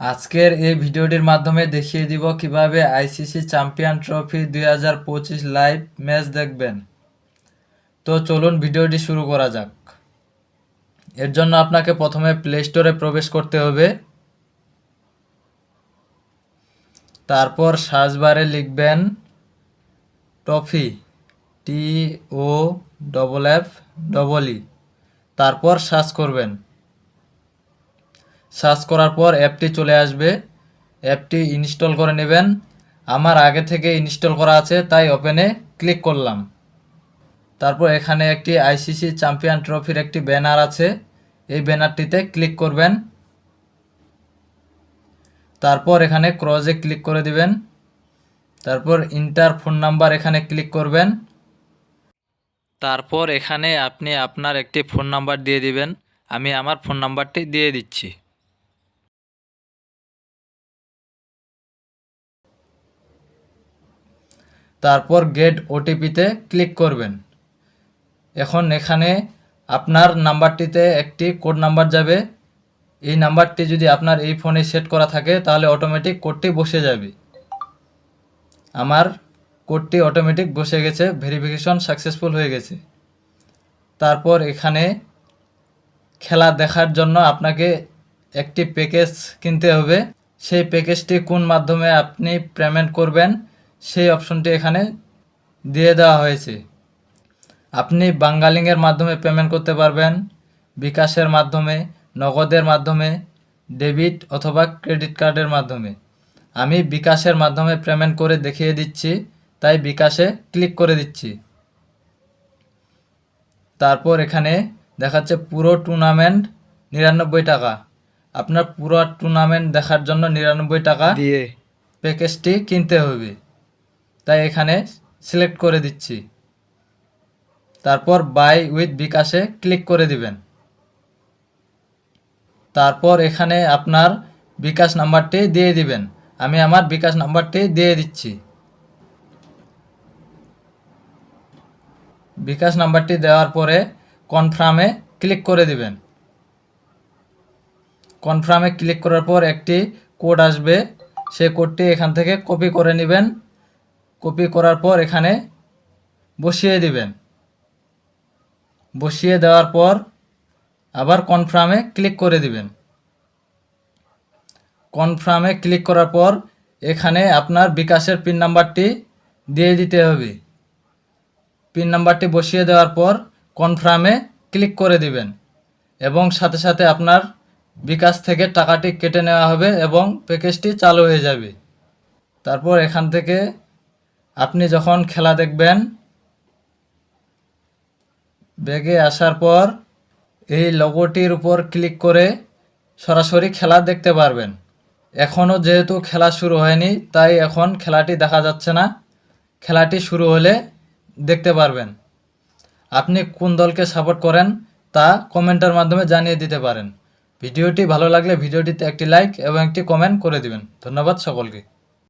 আজকের এই ভিডিওটির মাধ্যমে দেখিয়ে দিব কীভাবে আইসিসি চ্যাম্পিয়ন ট্রফি দুই হাজার পঁচিশ লাইভ ম্যাচ দেখবেন। তো চলুন ভিডিওটি শুরু করা যাক। এর জন্য আপনাকে প্রথমে প্লে স্টোরে প্রবেশ করতে হবে। তারপর সার্চ বারে লিখবেন trophy, T O double F double E তারপর সার্চ করবেন। সার্চ করার পর অ্যাপটি চলে আসবে। অ্যাপটি ইনস্টল করে নেবেন। আমার আগে থেকে ইনস্টল করা আছে, তাই ওপেনে ক্লিক করলাম। তারপর এখানে একটি আইসিসি চ্যাম্পিয়ন ট্রফির একটি ব্যানার আছে। এই ব্যানারটিতে ক্লিক করবেন। তারপর এখানে ক্রজে ক্লিক করে দিবেন। তারপর ইন্টার ফোন নাম্বার এখানে ক্লিক করবেন। তারপর এখানে আপনি আপনার একটি ফোন নাম্বার দিয়ে দিবেন। আমি আমার ফোন নাম্বারটি দিয়ে দিচ্ছি। তারপর গেট ওটিপিতে ক্লিক করবেন। এখন এখানে আপনার নাম্বারটিতে একটি কোড নাম্বার যাবে। এই নাম্বারটি যদি আপনার এই ফোনে সেট করা থাকে, তাহলে অটোমেটিক কোডটি বসে যাবে। আমার কোডটি অটোমেটিক বসে গেছে ভেরিফিকেশন সাকসেসফুল হয়ে গেছে। তারপর এখানে খেলা দেখার জন্য আপনাকে একটি প্যাকেজ কিনতে হবে। সেই প্যাকেজটি কোন মাধ্যমে আপনি পেমেন্ট করবেন? সেই অপশনটি এখানে দিয়ে দেওয়া হয়েছে। আপনি বাঙ্গালিংয়ের মাধ্যমে পেমেন্ট করতে পারবেন বিকাশের মাধ্যমে নগদের মাধ্যমে ডেবিট অথবা ক্রেডিট কার্ডের মাধ্যমে। আমি বিকাশের মাধ্যমে পেমেন্ট করে দেখিয়ে দিচ্ছি তাই বিকাশে ক্লিক করে দিচ্ছি। তারপর এখানে দেখাচ্ছে পুরো টুর্নামেন্ট নিরানব্বই টাকা। আপনার পুরো টুর্নামেন্ট দেখার জন্য নিরানব্বই টাকা দিয়ে। প্যাকেজটি কিনতে হবে। তাই এখানে সিলেক্ট করে দিচ্ছি। তারপর বাই উইথ বিকাশে ক্লিক করে দিবেন। তারপর এখানে আপনার বিকাশ নাম্বারটি দিয়ে দিবেন। আমি আমার বিকাশ নাম্বারটি দিয়ে দিচ্ছি। বিকাশ নাম্বারটি দেওয়ার পরে কনফার্মে ক্লিক করে দিবেন। কনফার্মে ক্লিক করার পর একটি কোড আসবে। সেই কোডটি এখান থেকে কপি করে নেবেন। কপি করার পর এখানে বসিয়ে দিবেন। বসিয়ে দেওয়ার পর আবার কনফার্মে ক্লিক করে দিবেন। কনফার্মে ক্লিক করার পর এখানে আপনার বিকাশের পিন নাম্বারটি দিয়ে দিতে হবে। পিন নাম্বারটি বসিয়ে দেওয়ার পর কনফার্মে ক্লিক করে দিবেন এবং সাথে সাথে আপনার বিকাশ থেকে টাকাটি কেটে নেওয়া হবে এবং প্যাকেজটি চালু হয়ে যাবে। তারপর এখান থেকে আপনি যখন খেলা দেখবেন, ব্যাগে আসার পর এই লোগোটির উপর ক্লিক করে সরাসরি খেলা দেখতে পারবেন। এখনও যেহেতু খেলা শুরু হয়নি, তাই এখন খেলাটি দেখা যাচ্ছে না। খেলাটি শুরু হলে দেখতে পারবেন। আপনি কোন দলকে সাপোর্ট করেন তা কমেন্টের মাধ্যমে জানিয়ে দিতে পারেন। ভিডিওটি ভালো লাগলে ভিডিওটিতে একটি লাইক এবং একটি কমেন্ট করে দিবেন। ধন্যবাদ সকলকে।